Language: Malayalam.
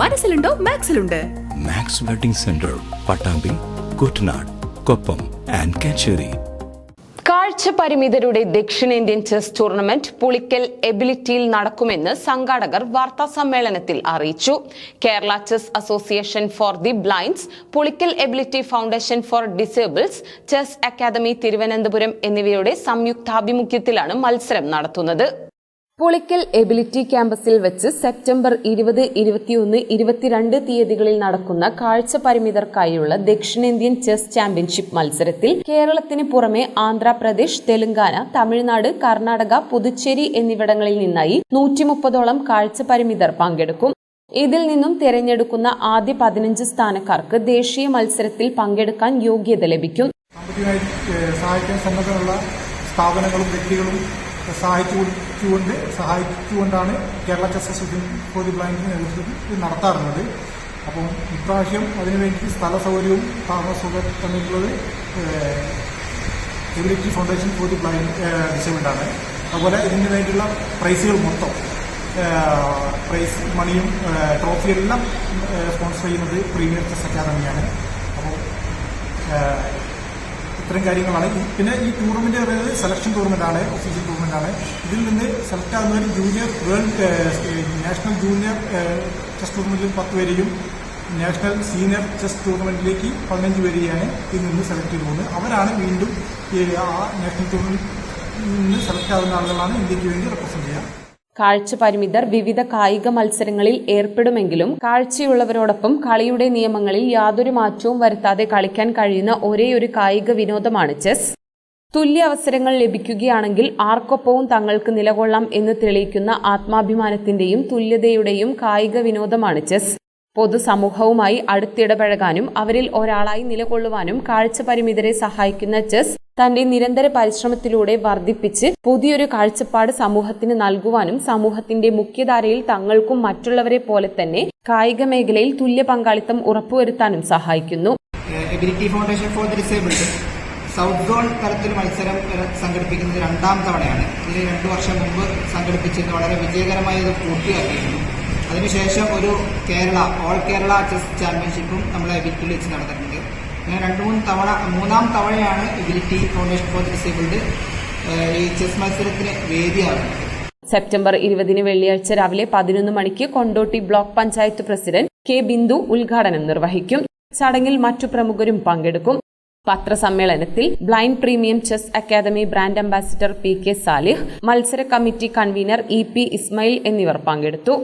മനസ്സിലുണ്ടോ? മാക്സിലുണ്ട്. Max wedding centre Pattambi Kuttanad Koppam and Kacheri. കാഴ്ച പരിമിതരുടെ ദക്ഷിണേന്ത്യൻ ചെസ് ടൂർണമെന്റ് പുളിക്കൽ എബിലിറ്റിയിൽ നടക്കുമെന്ന് സംഘാടകർ വാർത്താ സമ്മേളനത്തിൽ അറിയിച്ചു. Kerala chess association for the blinds Pulikkal ability foundation for disables chess academy Thiruvananthapuram എന്നിവയുടെ സംയുക്താഭിമുഖ്യത്തിലാണ് മത്സരം നടത്തുന്നത്. പുളിക്കൽ എബിലിറ്റി ക്യാമ്പസിൽ വെച്ച് സെപ്റ്റംബർ ഇരുപത് ഇരുപത്തിയൊന്ന് ഇരുപത്തിരണ്ട് തീയതികളിൽ നടക്കുന്ന കാഴ്ച പരിമിതർക്കായുള്ള ദക്ഷിണേന്ത്യൻ ചെസ് ചാമ്പ്യൻഷിപ്പ് മത്സരത്തിൽ കേരളത്തിന് പുറമെ ആന്ധ്രാപ്രദേശ് തെലങ്കാന തമിഴ്നാട് കർണാടക പുതുച്ചേരി എന്നിവിടങ്ങളിൽ നിന്നായി നൂറ്റി മുപ്പതോളം കാഴ്ച പരിമിതർ പങ്കെടുക്കും. ഇതിൽ നിന്നും തിരഞ്ഞെടുക്കുന്ന ആദ്യ പതിനഞ്ച് സ്ഥാനക്കാർക്ക് ദേശീയ മത്സരത്തിൽ പങ്കെടുക്കാൻ യോഗ്യത ലഭിക്കും. സ്ഥാപനങ്ങളും വ്യക്തികളും സഹായിച്ചുകൊണ്ട് സഹായിച്ചുകൊണ്ടാണ് കേരള ചെസ് കോടതി ബ്ലാങ്കിന്റെ നേതൃത്വത്തിൽ നടത്താറുള്ളത്. അപ്പം ഇപ്രാവശ്യം അതിനുവേണ്ടി സ്ഥല സൗകര്യവും താമസ സൗകര്യം ability foundation for the blind disabled അതുപോലെ ഇതിന് വേണ്ടിയുള്ള പ്രൈസുകൾ മൊത്തം പ്രൈസ് മണിയും ട്രോഫിയെല്ലാം സ്പോൺസർ ചെയ്യുന്നത് പ്രീമിയർ ചെസ് അക്കാദമിയാണ്. അപ്പോൾ ഇത്തരം കാര്യങ്ങളാണ്. പിന്നെ ഈ ടൂർണമെന്റ് പറയുന്നത് സെലക്ഷൻ ടൂർണമെന്റ് ആണ് ഒഫീഷ്യൽ ടൂർണമെന്റ് ആണ്. ഇതിൽ നിന്ന് select ആകുന്നവർ junior world national junior chess ടൂർണമെന്റിൽ പത്ത് പേരെയും നാഷണൽ സീനിയർ ചെസ് ടൂർണമെന്റിലേക്ക് പതിനഞ്ച് പേരെയാണ് ഇതിൽ നിന്ന് സെലക്ട് ചെയ്തു പോകുന്നത്. അവരാണ് വീണ്ടും ആ നാഷണൽ ടൂർണമെന്റ് സെലക്ട് ആകുന്ന ആളുകളാണ് ഇന്ത്യയ്ക്ക് വേണ്ടി റെപ്രസെന്റ് ചെയ്യുക. കാഴ്ച പരിമിതർ വിവിധ കായിക മത്സരങ്ങളിൽ ഏർപ്പെടുമെങ്കിലും കാഴ്ചയുള്ളവരോടൊപ്പം കളിയുടെ നിയമങ്ങളിൽ യാതൊരു മാറ്റവും വരുത്താതെ കളിക്കാൻ കഴിയുന്ന ഒരേയൊരു കായിക വിനോദമാണ് ചെസ്. തുല്യ അവസരങ്ങൾ ലഭിക്കുകയാണെങ്കിൽ ആർക്കൊപ്പവും തങ്ങൾക്ക് നിലകൊള്ളാം എന്ന് തെളിയിക്കുന്ന ആത്മാഭിമാനത്തിന്റെയും തുല്യതയുടെയും കായിക വിനോദമാണ് ചെസ്. പൊതുസമൂഹവുമായി അടുത്തിടപഴകാനും അവരിൽ ഒരാളായി നിലകൊള്ളുവാനും കാഴ്ച പരിമിതരെ സഹായിക്കുന്ന ചെസ് തന്റെ നിരന്തര പരിശ്രമത്തിലൂടെ വർദ്ധിപ്പിച്ച് പുതിയൊരു കാഴ്ചപ്പാട് സമൂഹത്തിന് നൽകുവാനും സമൂഹത്തിന്റെ മുഖ്യധാരയിൽ തങ്ങൾക്കും മറ്റുള്ളവരെ പോലെ തന്നെ കായിക മേഖലയിൽ തുല്യ പങ്കാളിത്തം ഉറപ്പുവരുത്താനും സഹായിക്കുന്നു. Ability foundation for disabled south zone തലത്തിൽ മത്സരം സംഘടിപ്പിക്കുന്നത് രണ്ടാം തവണയാണ്. ഇതിന് രണ്ടു വർഷം മുമ്പ് സംഘടിപ്പിച്ചിരുന്നു വളരെ വിജയകരമായി ഇത് പൂർത്തിയാക്കിയിരുന്നു. അതിനുശേഷം ഒരു കേരള ഓൾ കേരള ചെസ് ചാമ്പ്യൻഷിപ്പും നമ്മളെ എബിലിറ്റിയിൽ വെച്ച് നടന്നിട്ടുണ്ട്. ഇങ്ങനെ രണ്ട് മൂന്ന് തവണ മൂന്നാം തവണയാണ് എബിലിറ്റി ഫൗണ്ടേഷൻ ഫോർ ഡിസേബിൾഡ് ഈ ചെസ് മത്സരത്തിന് വേദിയാകുന്നത് സെപ്റ്റംബർ ഇരുപതിന് വെള്ളിയാഴ്ച രാവിലെ പതിനൊന്ന് മണിക്ക് Kondotty block panchayat president K Bindu ഉദ്ഘാടനം നിർവഹിക്കും. ചടങ്ങിൽ മറ്റു പ്രമുഖരും പങ്കെടുക്കും. പത്രസമ്മേളനത്തിൽ blind premium chess academy brand ambassador P K Salih മത്സര committee convenor E P Ismail എന്നിവർ പങ്കെടുത്തു.